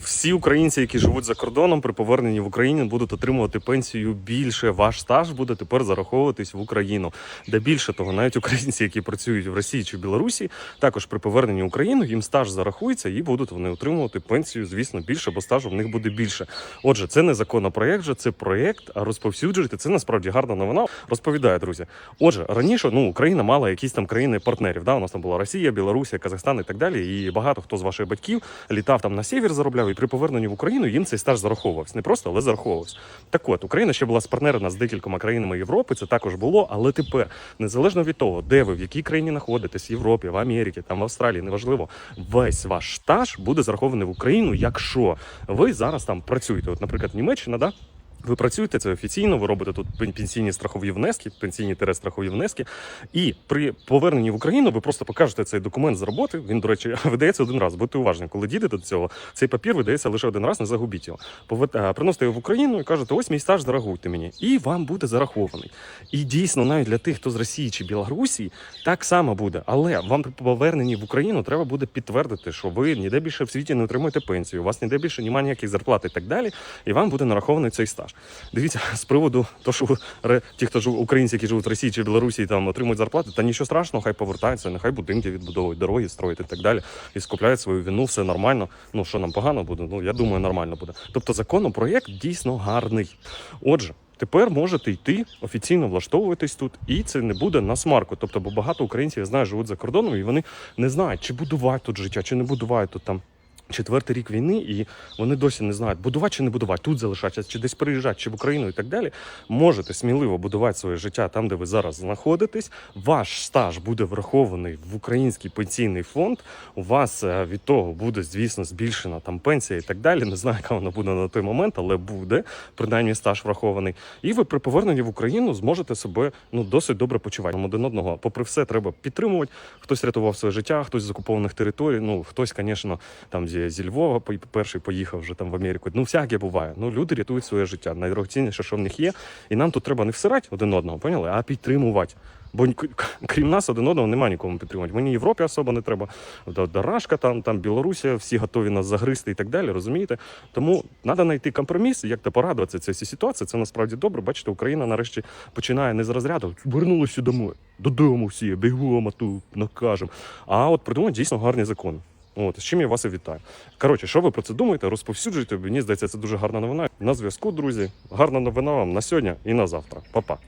Всі українці, які живуть за кордоном, при поверненні в Україну будуть отримувати пенсію більше. Ваш стаж буде тепер зараховуватись в Україну. Де більше того, навіть українці, які працюють в Росії чи Білорусі, також при поверненні в Україну їм стаж зарахується і будуть вони отримувати пенсію, звісно, більше, бо стажу в них буде більше. Отже, це не законопроект, же це проєкт, а розповсюджуйте. Це насправді гарна новина. Розповідає, друзі. Отже, раніше ну Україна мала якісь там країни партнерів. Да? У нас там була Росія, Білорусія, Казахстан і так далі. І багато хто з ваших батьків літав там на север, заробляв, і при поверненні в Україну їм цей стаж зараховувався. Не просто, але зараховувався. Так от, Україна ще була спартнерена з декількома країнами Європи. Це також було, але тепер, незалежно від того, де ви в якій країні знаходитесь, в Європі, в Америці, там в Австралії, неважливо, весь ваш стаж буде зарахований в Україну, якщо ви зараз там працюєте. От, наприклад, Німеччина, да. Ви працюєте це офіційно, ви робите тут пен- пенсійні страхові внески, пенсійні тере страхові внески. І при поверненні в Україну ви просто покажете цей документ з роботи. Він, до речі, видається один раз. Будьте уважні, коли дійдете до цього, цей папір видається лише один раз, не загубіть його. Пове- Приносите його в Україну і кажете, ось мій стаж, зарахуйте мені. І вам буде зарахований. І дійсно, навіть для тих, хто з Росії чи Білорусі, так само буде. Але вам при поверненні в Україну треба буде підтвердити, що ви ніде більше в світі не отримуєте пенсію, у вас ніде більше немає ніяких зарплат і так далі. І вам буде нарахований цей стаж. Дивіться, з приводу того, що ті, хто живуть, українці, які живуть в Росії чи Білорусі, там отримують зарплати, та нічого страшного, хай повертаються, нехай будинки відбудовують, дороги строять і так далі. І скупляють свою вину, все нормально. Ну що нам погано буде? Ну я думаю, нормально буде. Тобто законопроєкт дійсно гарний. Отже. Тепер можете йти офіційно влаштовуватись тут, і це не буде на смарку. Тобто, бо багато українців я знаю, живуть за кордоном, і вони не знають, чи будувати тут життя, чи не будувати тут там четвертий рік війни, і вони досі не знають, будувати чи не будувати, тут залишатися, чи десь переїжджати, чи в Україну і так далі. Можете сміливо будувати своє життя там, де ви зараз знаходитесь. Ваш стаж буде врахований в український пенсійний фонд. У вас е, від того буде, звісно, збільшена там пенсія і так далі. Не знаю, яка вона буде на той момент, але буде принаймні стаж врахований. І ви при поверненні в Україну зможете себе ну досить добре почувати один одного. Попри все, треба підтримувати. Хтось рятував своє життя, хтось з окупованих територій. Ну хтось, звісно, там зі, зі Львова перший поїхав вже там в Америку. Ну всяке буває. Ну люди рятують своє життя. Найдорогоцінніше, що в них є. І нам тут треба не всирати один одного, поняли, а підтримувати. Бо крім нас один одного немає нікому підтримувати. Мені Європі особо не треба. Дарашка там, там Білорусія, всі готові нас загризти і так далі. Розумієте? Тому треба знайти компроміс, як то порадуватися цій цій ситуації. Це насправді добре. Бачите, Україна нарешті починає не з розряду вернулися домой, додому всі, бігом, а ту накажемо. А от придумати дійсно гарний закон. От з чим я вас і вітаю. Коротше, що ви про це думаєте? Розповсюджуйте. Мені здається, це дуже гарна новина. На зв'язку, друзі. Гарна новина вам на сьогодні і на завтра. Па-па.